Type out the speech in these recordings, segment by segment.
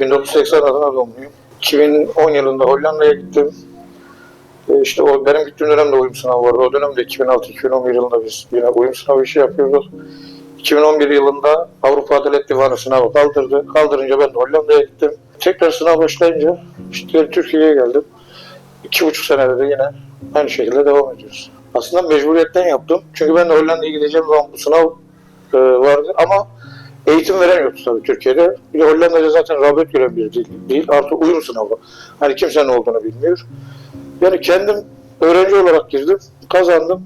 1980 Adana doğumluyum. 2010 yılında Hollanda'ya gittim. E, İşte o benim gittiğim dönemde uyum sınavı vardı. O dönemde 2006-2011 yılında biz yine uyum sınavı işi yapıyorduk. 2011 yılında Avrupa Adalet Divanı sınavı kaldırdı. Kaldırınca ben de Hollanda'ya gittim. Tekrar sınav başlayınca işte Türkiye'ye geldim. İki buçuk senede de yine aynı şekilde devam ediyoruz. Aslında mecburiyetten yaptım. Çünkü ben de Hollanda'ya gideceğim zaman bu sınav e, vardı ama eğitim veren yoktu tabii Türkiye'de. Bir de Hollanda'da zaten rağbet gören bir dil değil. Artı uyum sınavı. Hani kimse ne olduğunu bilmiyor. Yani kendim öğrenci olarak girdim. Kazandım.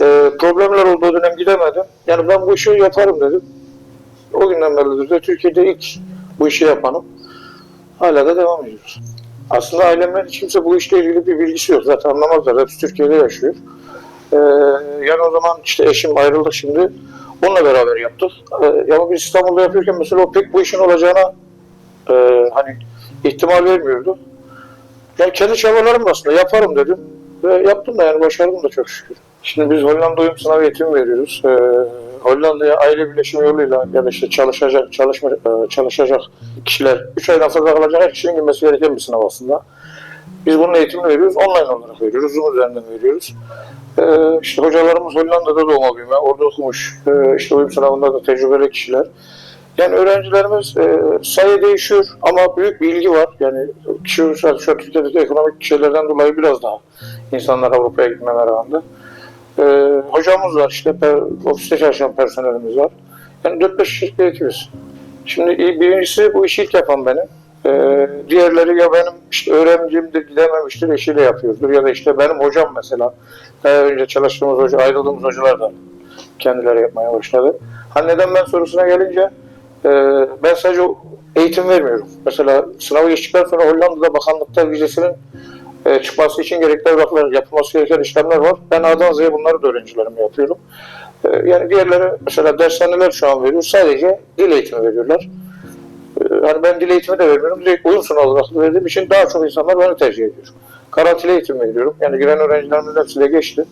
E, problemler olduğu dönem gidemedim. Yani ben bu işi yaparım dedim. O günden beridir de Türkiye'de ilk bu işi yapanım. Hala da devam ediyoruz. Aslında ailemden hiç kimse bu işle ilgili bir bilgisi yok. Zaten anlamazlar. Hepsi Türkiye'de yaşıyor. Ee, yani o zaman işte eşim ayrıldı şimdi. Onunla beraber yaptık. Ee, ama biz İstanbul'da yapıyorken mesela o pek bu işin olacağına e, hani ihtimal vermiyordu. Yani kendi çabalarım aslında yaparım dedim. Ve yaptım da yani başardım da çok şükür. Şimdi biz Hollanda uyum sınav eğitimi veriyoruz. Ee, Hollanda'ya aile birleşimi yoluyla ya da işte çalışacak, çalışma, e, çalışacak kişiler, 3 aydan fazla kalacak her kişinin girmesi gereken bir sınav aslında. Biz bunun eğitimini veriyoruz, online olarak veriyoruz, Zoom üzerinden veriyoruz. Ee, işte hocalarımız Hollanda'da doğma büyüme, orada okumuş, ee, işte uyum sınavında da tecrübeli kişiler. Yani öğrencilerimiz e, sayı değişiyor ama büyük bir ilgi var. Yani şu, şu, Türkiye'deki ekonomik şeylerden dolayı biraz daha insanlar Avrupa'ya gitme merakında. Ee, hocamız var, işte per, ofiste çalışan personelimiz var. Yani 4-5 kişilik bir ekibiz. Şimdi iyi- birincisi bu işi ilk yapan benim. Ee, diğerleri ya benim işte öğrencimdir gidememiştir eşiyle yapıyordur ya da işte benim hocam mesela daha önce çalıştığımız hoca ayrıldığımız hocalar da kendileri yapmaya başladı. Ha neden ben sorusuna gelince e, ben sadece eğitim vermiyorum. Mesela sınavı geçtikten sonra Hollanda'da bakanlıkta vizesinin e, çıkması için gerekli evraklar, yapılması gereken işlemler var. Ben A'dan Z'ye bunları da öğrencilerime yapıyorum. E, yani diğerleri mesela dershaneler şu an veriyor. Sadece dil eğitimi veriyorlar. E, yani ben dil eğitimi de vermiyorum. Direkt uyum sınavı verdiğim için daha çok insanlar beni tercih ediyor. Karantina eğitimi veriyorum. Yani giren öğrencilerimizin hepsi de geçti.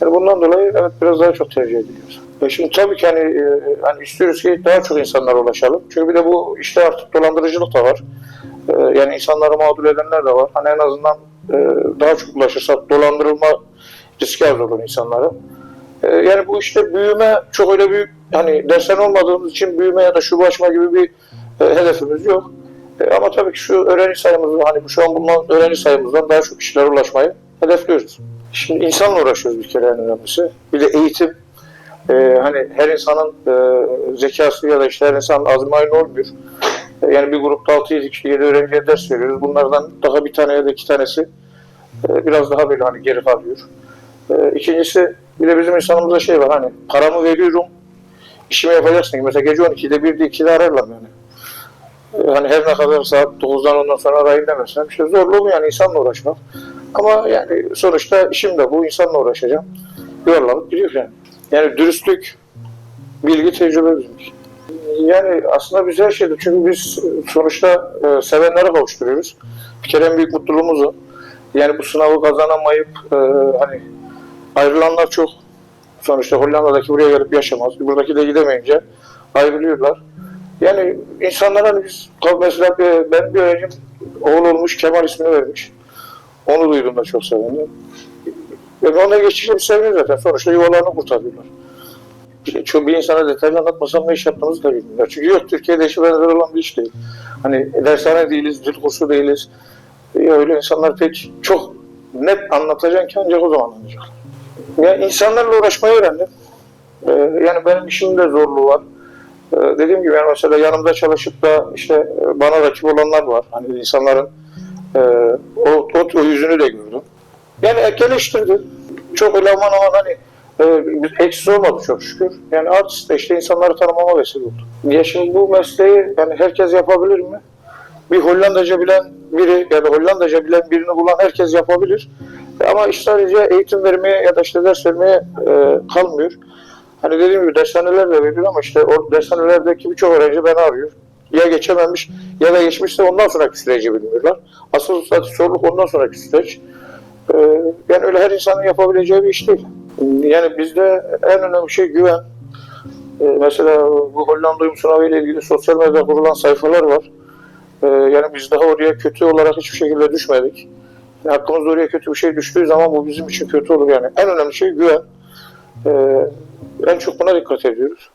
Yani bundan dolayı evet biraz daha çok tercih ediliyor. E şimdi tabii ki hani, e, hani istiyoruz ki daha çok insanlara ulaşalım. Çünkü bir de bu işte artık dolandırıcılık da var. E, yani insanları mağdur edenler de var. Hani en azından e, daha çok ulaşırsak dolandırılma riski az olur insanlara. E, yani bu işte büyüme çok öyle büyük hani dersen olmadığımız için büyüme ya da şu başma gibi bir e, hedefimiz yok. E, ama tabii ki şu öğrenci sayımızı hani şu an bulunan öğrenci sayımızdan daha çok kişilere ulaşmayı hedefliyoruz. Şimdi insanla uğraşıyoruz bir kere en önemlisi. Bir de eğitim. E, hani her insanın e, zekası ya da işte her insanın azmi aynı olmuyor. E, yani bir grupta 6-7 kişi 7 öğrenciye ders veriyoruz. Bunlardan daha bir tane ya da iki tanesi e, biraz daha böyle hani geri kalıyor. E, ikincisi bir de bizim insanımızda şey var hani paramı veriyorum işimi yapacaksın. Mesela gece 12'de 1'de 2'de ararlar yani. Hani her ne kadar saat 9'dan ondan sonra arayın demesem işte zorlu oluyor yani insanla uğraşmak. Ama yani sonuçta işim de bu insanla uğraşacağım. Yuvarlanıp gidiyor yani. Yani dürüstlük, bilgi, tecrübe bizimki. Yani aslında güzel şeydir. Çünkü biz sonuçta e, sevenlere kavuşturuyoruz. Bir kere en büyük mutluluğumuz o. Yani bu sınavı kazanamayıp e, hani ayrılanlar çok. Sonuçta Hollanda'daki buraya gelip yaşamaz. Buradaki de gidemeyince ayrılıyorlar. Yani insanlar hani biz mesela bir- ben bir öğrencim oğul olmuş Kemal ismini vermiş. Onu duydum da çok sevindim. Ve geçince bir seviniyor zaten. Sonuçta yuvalarını kurtarıyorlar. Çok bir insana detaylı anlatmasam ne iş yaptığımızı da bilmiyorlar. Çünkü yok Türkiye'de işi benzer olan bir iş değil. Hani dershane değiliz, dil kursu değiliz. Ya öyle insanlar pek çok net anlatacaksın ki ancak o zaman anlayacaklar. Ya insanlarla uğraşmayı öğrendim. Ee, yani benim işimde zorluğu var. Ee, dediğim gibi yani mesela yanımda çalışıp da işte e, bana rakip olanlar var. Hani insanların e, o, o, o yüzünü de gördüm. Yani eleştirdi. Çok öyle aman aman hani e, eksiz olmadı çok şükür. Yani artist de işte insanları tanımama vesile oldu. Ya şimdi bu mesleği yani herkes yapabilir mi? Bir Hollandaca bilen biri ya da Hollandaca bilen birini bulan herkes yapabilir. Ama iş sadece eğitim vermeye ya da işte ders vermeye e, kalmıyor. Hani dediğim gibi dershaneler de veriyor ama işte o dershanelerdeki birçok öğrenci beni arıyor. Ya geçememiş ya da geçmişse ondan sonraki süreci bilmiyorlar. Asıl zaten soruluk ondan sonraki süreç. Ee, yani öyle her insanın yapabileceği bir iş değil. Yani bizde en önemli şey güven. Ee, mesela bu Hollanda uyum sınavı ile ilgili sosyal medyada kurulan sayfalar var. Ee, yani biz daha oraya kötü olarak hiçbir şekilde düşmedik. Yani hakkımızda oraya kötü bir şey düştüğü zaman bu bizim için kötü olur yani. En önemli şey güven. En çok buna dikkat ediyoruz.